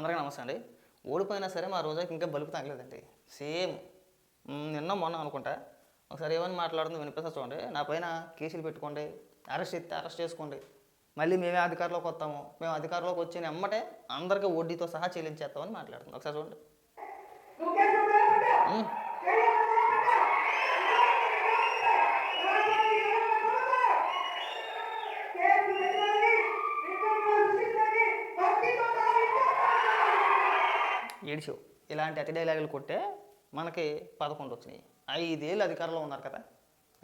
అందరికీ నమస్తే అండి. ఓడిపోయినా సరే మా రోజాకి ఇంకా బలుపు తగ్గలేదండి. సేమ్ నిన్న మొన్న అనుకుంటా. ఒకసారి ఏమని మాట్లాడుతుందో వినిపిస్తా చూడండి. నా పైన కేసులు పెట్టుకోండి. అరెస్ట్ ఎత్తే అరెస్ట్ చేసుకోండి. మళ్ళీ మేమే అధికారంలోకి వస్తాము. మేము అధికారంలోకి వచ్చిన ఎమ్మటే అందరికీ వడ్డీతో సహా చెల్లించేస్తామని మాట్లాడుతుంది. ఒకసారి చూడండి మ్, ఏడిచావు. ఇలాంటి అతి డైలాగులు కొట్టే మనకి పదకొండు వచ్చినాయి. ఐదేళ్ళు అధికారంలో ఉన్నారు కదా.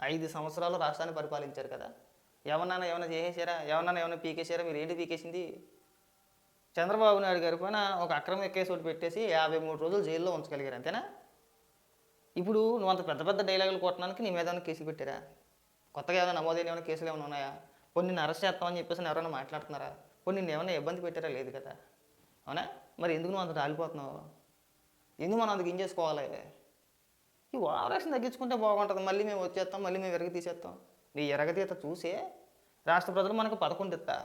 ఐదు సంవత్సరాలు రాష్ట్రాన్ని పరిపాలించారు కదా. ఎవరినైనా ఏమైనా చేసేసారా? ఎవరినైనా ఏమైనా పీకేసారా మీరు ఏంటి పీకేసింది? చంద్రబాబు నాయుడు గారి పైన ఒక అక్రమ కేసు ఒకటి పెట్టేసి యాభై మూడు రోజులు జైల్లో ఉంచగలిగారు అంతేనా? ఇప్పుడు నువ్వు అంత పెద్ద పెద్ద డైలాగులు కొట్టడానికి నీ మీద ఏమైనా కేసులు పెట్టారా? కొత్తగా ఏమైనా నమోదైన ఏమైనా కేసులు ఏమైనా ఉన్నాయా? కొన్ని నిన్ను అరెస్ట్ చేస్తామని చెప్పేసి నేను ఎవరైనా మాట్లాడుతున్నారా? కొన్ని నిన్ను ఏమైనా ఇబ్బంది పెట్టారా? లేదు కదా. అవునా? మరి ఎందుకు నువ్వు అంత రాలిపోతున్నావు ఎందుకు మనం అందుకు ఏం చేసుకోవాలి? ఈ ఓవరాక్షన్ తగ్గించుకుంటే బాగుంటుంది. మళ్ళీ మేము వచ్చేస్తాం మళ్ళీ మేము ఎరగ తీసేస్తాం. నీ ఎరగతీత చూసే రాష్ట్ర ప్రజలు మనకు పదకొండు ఇస్తా.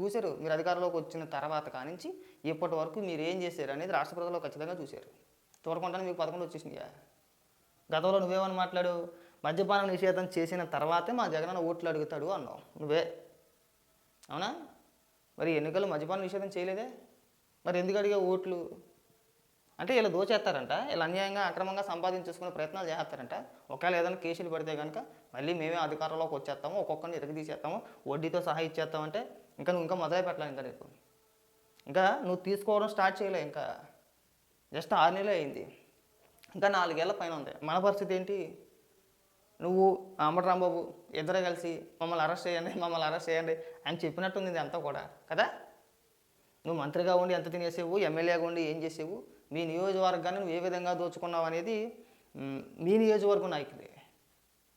చూశారు మీరు అధికారంలోకి వచ్చిన తర్వాత కానించి ఇప్పటి వరకు మీరు ఏం చేశారు అనేది రాష్ట్ర ప్రజలు ఖచ్చితంగా చూశారు. చూడకుండానే మీకు పదకొండు వచ్చేసినాయా? గతంలో నువ్వేమని మాట్లాడు మద్యపానం నిషేధం చేసిన తర్వాతే మా జగనన్న ఓట్లు అడుగుతాడు అన్నావు. నువ్వే. అవునా? మరి ఎన్నికల్లో మద్యపానం నిషేధం చేయలేదే? మరి ఎందుకు అడిగే ఓట్లు? అంటే ఇలా దోచేస్తారంట ఇలా అన్యాయంగా అక్రమంగా సంపాదించేసుకునే ప్రయత్నాలు చేస్తారంట. ఒకవేళ ఏదైనా కేసులు పడితే కనుక మళ్ళీ మేమే అధికారంలోకి వచ్చేస్తాము ఒక్కొక్కరిని ఇరగ తీసేస్తాము వడ్డీతో సహా ఇచ్చేస్తామంటే ఇంకా నువ్వు ఇంకా మొదలు పెట్టాలి ఇంకా నీకు. ఇంకా నువ్వు తీసుకోవడం స్టార్ట్ చేయలే ఇంకా. జస్ట్ ఆరు నెలలే అయింది. ఇంకా నాలుగేళ్ళ పైన ఉంది. మన పరిస్థితి ఏంటి? నువ్వు అంబటి రాంబాబు ఇద్దరే కలిసి మమ్మల్ని అరెస్ట్ చేయండి మమ్మల్ని అరెస్ట్ చేయండి అని చెప్పినట్టుంది ఇది అంతా కూడా. కదా? నువ్వు మంత్రిగా ఉండి ఎంత తినేసేవు ఎమ్మెల్యేగా ఉండి ఏం చేసేవు మీ నియోజకవర్గాన్ని నువ్వు ఏ విధంగా దోచుకున్నావు అనేది మీ నియోజకవర్గం నాయకులే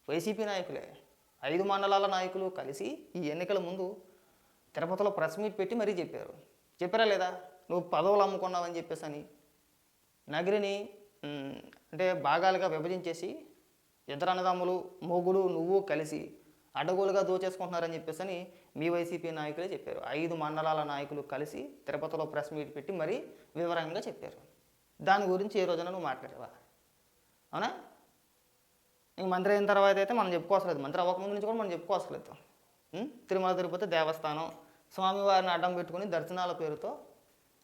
వైసీపీ నాయకులే ఐదు మండలాల నాయకులు కలిసి ఈ ఎన్నికల ముందు తిరుపతిలో ప్రెస్ మీట్ పెట్టి మరీ చెప్పారు. చెప్పారా లేదా? నువ్వు పదవులు అమ్ముకున్నావని చెప్పేసి అని. నగరిని అంటే భాగాలుగా విభజించేసి ఇద్దరు అన్నదమ్ములు మొగుడు నువ్వు కలిసి అడ్డగోలుగా దోచేసుకుంటున్నారని చెప్పేసి అని మీ వైసీపీ నాయకులే చెప్పారు. ఐదు మండలాల నాయకులు కలిసి తిరుపతిలో ప్రెస్ మీట్ పెట్టి మరీ వివరంగా చెప్పారు. దాని గురించి ఏ రోజున నువ్వు మాట్లాడేవా? అవునా? ఇంక మంత్రి అయిన తర్వాత అయితే మనం చెప్పుకోవసలేదు. మంత్రి అవ్వకముందు నుంచి కూడా మనం చెప్పుకోవసలేదు. తిరుమల తిరుపతి దేవస్థానం. స్వామివారిని అడ్డం పెట్టుకుని దర్శనాల పేరుతో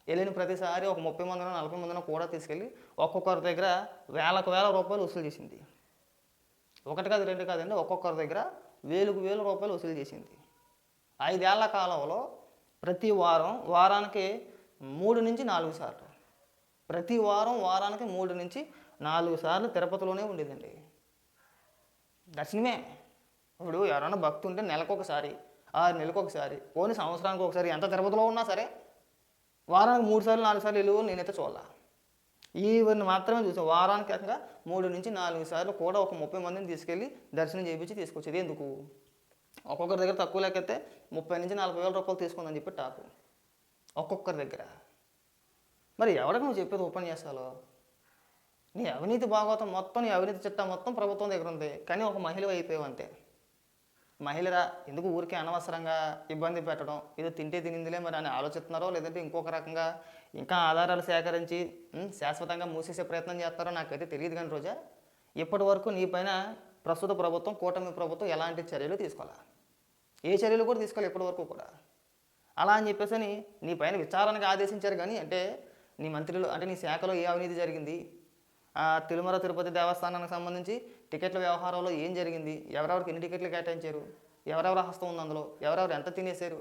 వెళ్ళిన ప్రతిసారి ఒక ముప్పై మందినో నలభై మందినో కూడా తీసుకెళ్ళి ఒక్కొక్కరి దగ్గర వేలకు వేల రూపాయలు వసూలు చేసింది. ఒకటి కాదు రెండు కాదండి ఒక్కొక్కరి దగ్గర వేలకు వేల రూపాయలు వసూలు చేసింది. ఐదేళ్ళ కాలంలో ప్రతి వారం వారానికి మూడు నుంచి నాలుగు సార్లు. ప్రతి వారం వారానికి మూడు నుంచి నాలుగు సార్లు తిరుపతిలోనే ఉండేదండి. దర్శనమే. ఇప్పుడు ఎవరైనా భక్తు ఉంటే నెలకు ఒకసారి ఆరు నెలలకు ఒకసారి పోనీ సంవత్సరానికి ఒకసారి ఎంత తిరుపతిలో ఉన్నా సరే వారానికి మూడు సార్లు నాలుగు సార్లు వెళ్ళు నేనైతే చూడాలి. ఈవెన్ మాత్రమే చూసాను వారానికి ఏకంగా మూడు నుంచి నాలుగు సార్లు కూడా ఒక ముప్పై మందిని తీసుకెళ్ళి దర్శనం చేయించి తీసుకొచ్చేది. ఎందుకు? ఒక్కొక్కరి దగ్గర తక్కువ లేకపోతే ముప్పై నుంచి నలభై వేల రూపాయలు తీసుకుందని చెప్పి టాపు ఒక్కొక్కరి దగ్గర. మరి ఎవరికి నువ్వు చెప్పేది ఉపన్యాసాలు? నీ అవినీతి భాగవతం మొత్తం నీ అవినీతి చిట్టా మొత్తం ప్రభుత్వం దగ్గర ఉంది. కానీ ఒక మహిళ అయిపోయావు అంతే. మహిళరా ఎందుకు ఊరికే అనవసరంగా ఇబ్బంది పెట్టడం? ఏదో తింటే తినిందిలే మరి అని ఆలోచిస్తున్నారో లేదంటే ఇంకొక రకంగా ఇంకా ఆధారాలు సేకరించి శాశ్వతంగా మూసేసే ప్రయత్నం చేస్తారో నాకైతే తెలియదు కానీ రోజా ఇప్పటి వరకు నీ పైన ప్రస్తుత ప్రభుత్వం కూటమి ప్రభుత్వం ఎలాంటి చర్యలు తీసుకోవాలా ఏ చర్యలు కూడా తీసుకోవాలి ఇప్పటి వరకు కూడా. అలా అని చెప్పేసి అని నీ పైన విచారణకు ఆదేశించారు కానీ అంటే నీ మంత్రులు అంటే నీ శాఖలో ఏ అవినీతి జరిగింది? తిరుమల తిరుపతి దేవస్థానానికి సంబంధించి టికెట్ల వ్యవహారంలో ఏం జరిగింది? ఎవరెవరికి ఎన్ని టికెట్లు కేటాయించారు? ఎవరెవరి హస్తం ఉంది అందులో? ఎవరెవరు ఎంత తినేశారు?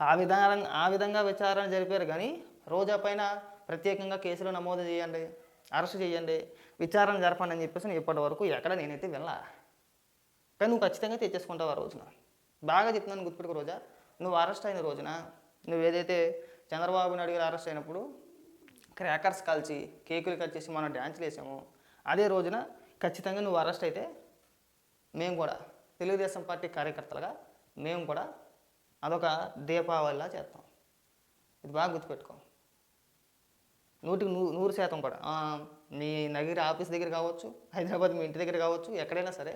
ఆ విధంగా ఆ విధంగా విచారణ జరిపారు కానీ రోజా పైన ప్రత్యేకంగా కేసులు నమోదు చేయండి అరెస్ట్ చేయండి విచారణ జరపండి అని చెప్పేసి నేను ఇప్పటి వరకు ఎక్కడ నేనైతే వెళ్ళా. కానీ నువ్వు ఖచ్చితంగా తెచ్చేసుకుంటావు ఆ రోజున. బాగా చెప్తున్నాను గుర్తుపెట్టుకు రోజా. నువ్వు అరెస్ట్ అయిన రోజున నువ్వు ఏదైతే చంద్రబాబు నాయుడు గారు అరెస్ట్ అయినప్పుడు క్రాకర్స్ కాల్చి కేకులు కట్ చేసి మనం డ్యాన్స్లు వేసాము అదే రోజున ఖచ్చితంగా నువ్వు అరెస్ట్ అయితే మేము కూడా తెలుగుదేశం పార్టీ కార్యకర్తలుగా మేము కూడా అదొక దీపావళిలా చేస్తాం. ఇది బాగా గుర్తుపెట్టుకో. నూటికి నూ నూరు శాతం కూడా. మీ నగిరి ఆఫీస్ దగ్గర కావచ్చు హైదరాబాద్ మీ ఇంటి దగ్గర కావచ్చు ఎక్కడైనా సరే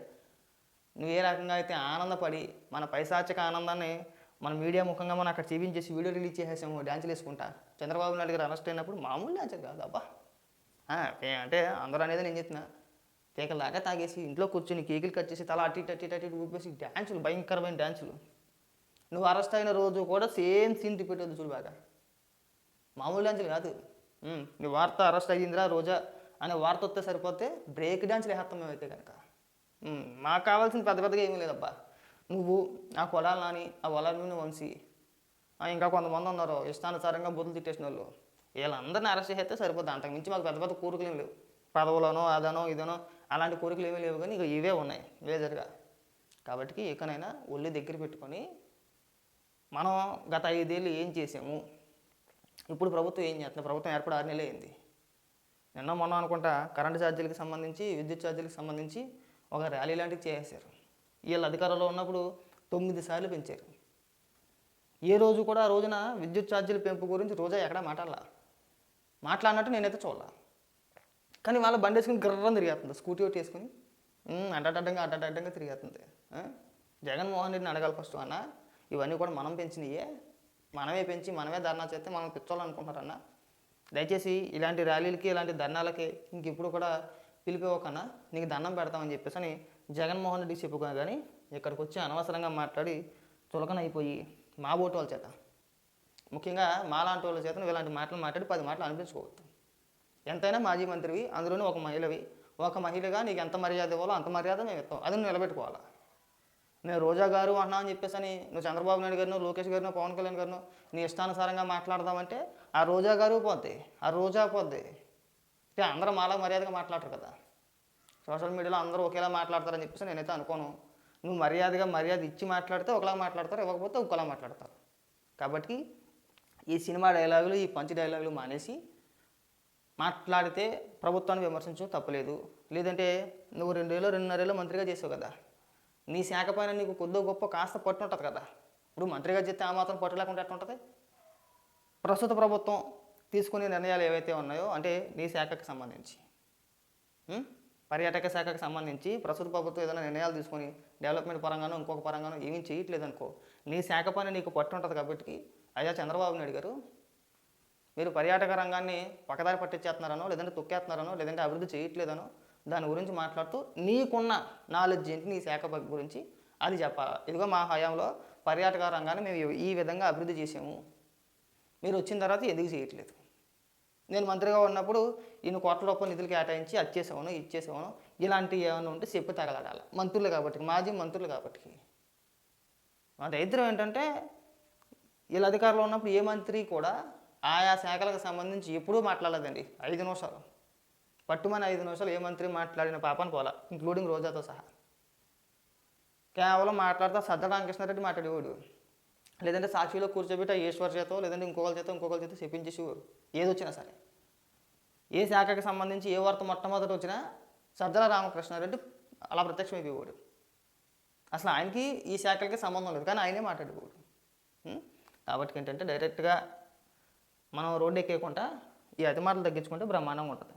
నువ్వు ఏ రకంగా అయితే ఆనందపడి మన పైశాచిక ఆనందాన్ని మన మీడియా ముఖంగా మనం అక్కడ చూపించేసి వీడియో రిలీజ్ చేసేసాము డ్యాన్సులు వేసుకుంటా. చంద్రబాబు నాయుడు గారు అరెస్ట్ అయినప్పుడు మామూలు డ్యాన్సర్ కాదు అబ్బా. అంటే అందరూ అనేది నేను చెప్తున్నా కేకలు తాగేసి ఇంట్లో కూర్చొని కేకులు కట్ చేసి తల అటు ఇటు అటు ఇటు ఇటు ఊపేసి డ్యాన్సులు భయంకరమైన డ్యాన్సులు నువ్వు అరెస్ట్ అయిన రోజు కూడా సేమ్ సీన్ రిపీట్ అవుతుంది చూడు బాగా. మామూలు డ్యాన్సులు కాదు. నువ్వు నీ వార్త అరెస్ట్ అయ్యిందిరా రోజా అనే వార్త వస్తే సరిపోతే బ్రేక్ డ్యాన్స్లు వేస్తాం మేమైతే కనుక. మాకు కావాల్సిన పెద్ద పెద్దగా ఏమీ లేదబ్బా. నువ్వు ఆ కొడాలి నాని ఆ వలాలని వంశీ. ఇంకా కొంతమంది ఉన్నారు ఇష్టానుసారంగా బుద్ధులు తిట్టేసిన వాళ్ళు వీళ్ళందరిని అరెస్ట్ చేస్తే సరిపోద్ది. అంతకు మించి మాకు పెద్ద పెద్ద కోరికలు ఏమి లేవు. పదవులనో అదనో ఇదనో అలాంటి కోరికలు ఏమీ లేవు కానీ ఇక ఇవే ఉన్నాయి మేజర్గా కాబట్టి ఇకనైనా ఒళ్ళు దగ్గర పెట్టుకొని మనం గత ఐదేళ్ళు ఏం చేసాము? ఇప్పుడు ప్రభుత్వం ఏం చేస్తుంది? ప్రభుత్వం ఏర్పడి ఆరు నెలలు అయింది. నిన్న మొన్న అనుకుంటా కరెంటు ఛార్జీలకు సంబంధించి విద్యుత్ ఛార్జీలకు సంబంధించి ఒక ర్యాలీ లాంటివి చేసారు వీళ్ళు అధికారంలో ఉన్నప్పుడు తొమ్మిది సార్లు పెంచారు. ఏ రోజు కూడా ఆ రోజున విద్యుత్ ఛార్జీల పెంపు గురించి రోజా ఎక్కడా మాట్లాడాల. మాట్లాడినట్టు నేనైతే చూడాల. కానీ వాళ్ళ బండి వేసుకుని గర్రం తిరిగేస్తుంది. స్కూటీ ఒకటి వేసుకుని అడ్డడ్డంగా అడ్డడ్డంగా తిరిగేస్తుంది. జగన్మోహన్ రెడ్డిని అడగాలి ఫస్ట్ అన్న. ఇవన్నీ కూడా మనం పెంచినయే. మనమే పెంచి మనమే ధర్నా చేస్తే మనం పెంచాలనుకుంటున్నారన్న దయచేసి ఇలాంటి ర్యాలీలకి ఇలాంటి ధర్నాలకి ఇంకెప్పుడు కూడా పిలిపేవకన్నా నీకు దండం పెడతామని చెప్పేసి అని జగన్మోహన్ రెడ్డికి చెప్పుకున్నా కానీ ఇక్కడికి వచ్చి అనవసరంగా మాట్లాడి చులకన అయిపోయి మా ఓటు వాళ్ళ చేత. ముఖ్యంగా మాలాంటి వాళ్ళ చేత ఇలాంటి మాటలు మాట్లాడి పది మాటలు అనిపించుకోవద్దు. ఎంతైనా మాజీ మంత్రివి అందులోనూ ఒక మహిళవి. ఒక మహిళగా నీకు ఎంత మర్యాద ఇవ్వాలో అంత మర్యాద మేము ఇస్తాం. అది నువ్వు నిలబెట్టుకోవాలా? నేను రోజా గారు అన్నా అని చెప్పేసి అని నువ్వు చంద్రబాబు నాయుడు గారినో లోకేష్ గారినో పవన్ కళ్యాణ్ గారినో నీ ఇష్టానుసారంగా మాట్లాడదామంటే ఆ రోజా గారు పోద్ది. ఆ రోజా పోద్ది. అంటే అందరూ మాలా మర్యాదగా మాట్లాడరు కదా. సోషల్ మీడియాలో అందరూ ఒకేలా మాట్లాడతారని చెప్పేసి నేనైతే అనుకోను. నువ్వు మర్యాదగా మర్యాద ఇచ్చి మాట్లాడితే ఒకలా మాట్లాడతారు ఇవ్వకపోతే ఒకలా మాట్లాడతారు. కాబట్టి ఈ సినిమా డైలాగులు ఈ పంచి డైలాగులు మానేసి మాట్లాడితే ప్రభుత్వాన్ని విమర్శించు తప్పలేదు. లేదంటే నువ్వు రెండేళ్ళు రెండున్నరేళ్ళు మంత్రిగా చేసావు కదా. నీ శాఖ పైన నీకు కొద్దో గొప్ప కాస్త పట్టు ఉంటుంది కదా. ఇప్పుడు మంత్రిగా చేస్తే ఆ మాత్రం పట్టు లేకుండా ఎట్లా ఉంటుంది? ప్రస్తుత ప్రభుత్వం తీసుకునే నిర్ణయాలు ఏవైతే ఉన్నాయో అంటే నీ శాఖకు సంబంధించి. పర్యాటక శాఖకు సంబంధించి ప్రస్తుత ప్రభుత్వం ఏదైనా నిర్ణయాలు తీసుకొని డెవలప్మెంట్ పరంగానో ఇంకొక పరంగానో ఏమీ చేయట్లేదు అనుకో నీ శాఖ పైన నీకు పట్టు ఉంటుంది కాబట్టి అయ్యా చంద్రబాబు నాయుడు గారు మీరు పర్యాటక రంగాన్ని పక్కదారి పట్టించేస్తున్నారనో లేదంటే తొక్కేస్తున్నారనో లేదంటే అభివృద్ధి చేయట్లేదనో దాని గురించి మాట్లాడుతూ నీకున్న నాలెడ్జ్ ఏంటి నీ శాఖ గురించి అది చెప్పాలి ఇదిగో మా హయాంలో పర్యాటక రంగాన్ని మేము ఈ విధంగా అభివృద్ధి చేసాము. మీరు వచ్చిన తర్వాత ఎందుకు చేయట్లేదు? నేను మంత్రిగా ఉన్నప్పుడు ఈయన కోట్ల రూపాయల నిధులు కేటాయించి అది చేసాను ఇది ఇలాంటివి ఏమైనా ఉంటే చెప్పు తగలడాలి. మంత్రులు కాబట్టి మాజీ మంత్రులు కాబట్టి. మా దరిద్రం ఏంటంటే వీళ్ళ అధికారంలో ఉన్నప్పుడు ఏ మంత్రి కూడా ఆయా శాఖలకు సంబంధించి ఎప్పుడూ మాట్లాడలేదండి. ఐదు నిమిషాలు. పట్టుమని ఐదు నిమిషాలు ఏ మంత్రి మాట్లాడిన పాపను పోలా ఇంక్లూడింగ్ రోజాతో సహా. కేవలం మాట్లాడితే సజ్జ రామకృష్ణారెడ్డి మాట్లాడేవాడు. లేదంటే సాక్షిలో కూర్చోబెట్టి ఈశ్వర్ చేతో లేదంటే ఇంకొకరి చేత ఇంకొకరి చేత చెప్పించేసేవారు ఏది వచ్చినా సరే. ఏ శాఖకి సంబంధించి ఏ వార్త మొట్టమొదటి వచ్చినా సజ్జల రామకృష్ణారెడ్డి అలా ప్రత్యక్షమైపోయేవాడు. అసలు ఆయనకి ఈ శాఖలకి సంబంధం లేదు కానీ ఆయనే మాట్లాడేవాడు. కాబట్టి ఏంటంటే డైరెక్ట్గా మనం రోడ్డు ఎక్కేయకుండా ఈ అతిమాటలు తగ్గించుకుంటే బ్రహ్మాండంగా ఉంటుంది.